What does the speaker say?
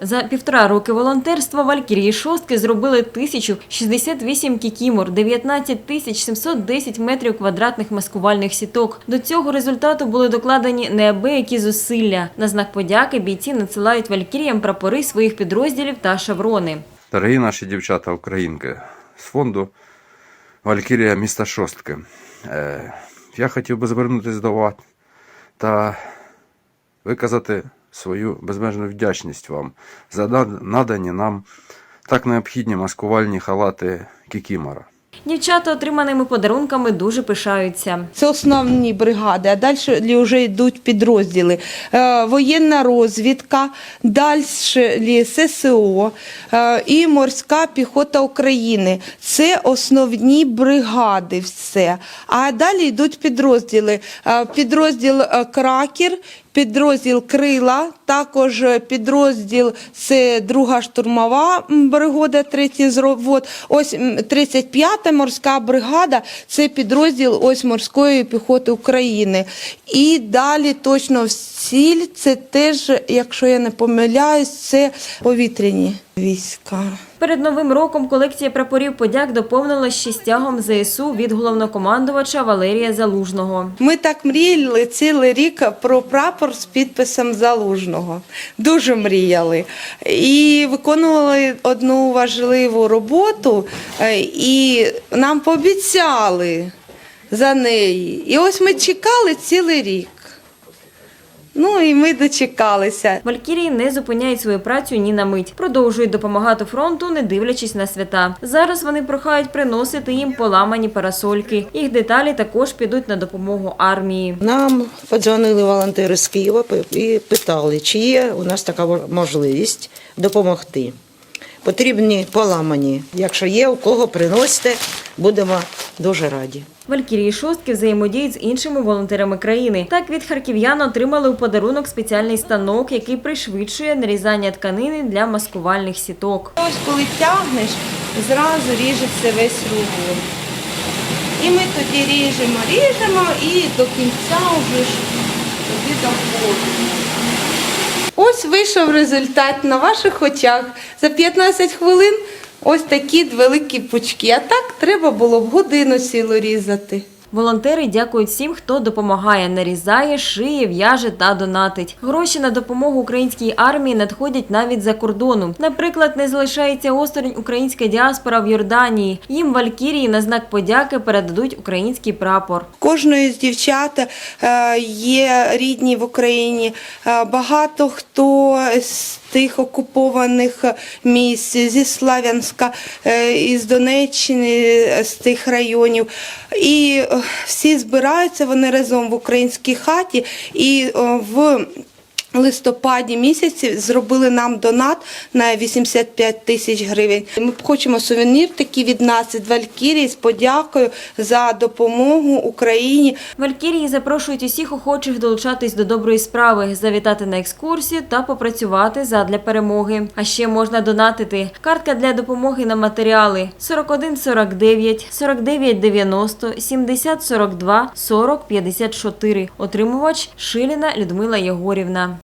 За півтора роки волонтерства Валькірії шостки зробили 1068 кікімор, 19 тисяч 710 метрів квадратних маскувальних сіток. До цього результату були докладені неабиякі зусилля. На знак подяки бійці надсилають Валькіріям прапори своїх підрозділів та шеврони. Дорогі наші дівчата українки з фонду Валькірія міста Шостки. Е, я хотів би звернутися до вас та виказати свою безмежну вдячність вам за надані нам так необхідні маскувальні халати Кікімора. Дівчата отриманими подарунками дуже пишаються. Це основні бригади, а далі вже йдуть підрозділи. Е, Воєнна розвідка, далі ССО е, і морська піхота України. Це основні бригади. Все. А далі йдуть підрозділи. Е, Підрозділ Кракер, підрозділ Крила, також підрозділ це друга штурмова бригада, третій зровод. Ось м, 35-та морська бригада це підрозділ ось морської піхоти України. І далі точно в ціль це теж, якщо я не помиляюсь, це повітряні війська. Перед новим роком колекція прапорів подяк доповнилась ще стягом ЗСУ від головнокомандувача Валерія Залужного. Ми так мріяли цілий рік про прапор з підписом залужного. Дуже мріяли. І виконували одну важливу роботу, е, і нам пообіцяли за неї. І ось ми чекали цілий рік. Ну і ми дочекалися. Валькірії не зупиняють свою працю ні на мить. Продовжують допомагати фронту, не дивлячись на свята. Зараз вони прохають приносити їм поламані парасольки. Їх деталі також підуть на допомогу армії. Нам подзвонили волонтери з Києва і питали, чи є у нас така можливість допомогти. Потрібні поламані. Якщо є, у кого приносите, будемо дуже раді. Валькірії шостки взаємодіють з іншими волонтерами країни. Так від харків'ян отримали у подарунок спеціальний станок, який пришвидшує нарізання тканини для маскувальних сіток. Ось коли тягнеш, зразу ріжеться весь рулон. І ми тоді ріжемо, ріжемо і до кінця вже тоді доходимо. Ось вийшов результат на ваших очах. За 15 хвилин ось такі великі пучки. А так треба було б годину цілу різати. Волонтери дякують всім, хто допомагає, нарізає, шиє, в'яже та донатить. Гроші на допомогу українській армії надходять навіть за кордону. Наприклад, не залишається осторонь українська діаспора в Йорданії. Їм Валькірії на знак подяки передадуть український прапор. Кожної з дівчат е, є рідні в Україні. Е, Багато хто з тих окупованих місць зі Славянська, е, із Донеччини, е, з тих районів. І е, всі збираються вони разом в українській хаті і в. Листопаді місяці зробили нам донат на 85 тисяч гривень. Ми хочемо сувенір такий від нас від Валькірії з подякою за допомогу Україні. Валькірії запрошують усіх охочих долучатись до доброї справи, завітати на екскурсію та попрацювати задля перемоги. А ще можна донатити. Картка для допомоги на матеріали 41 49 49 90 70 42 40 54. Отримувач Шиліна Людмила Єгорівна.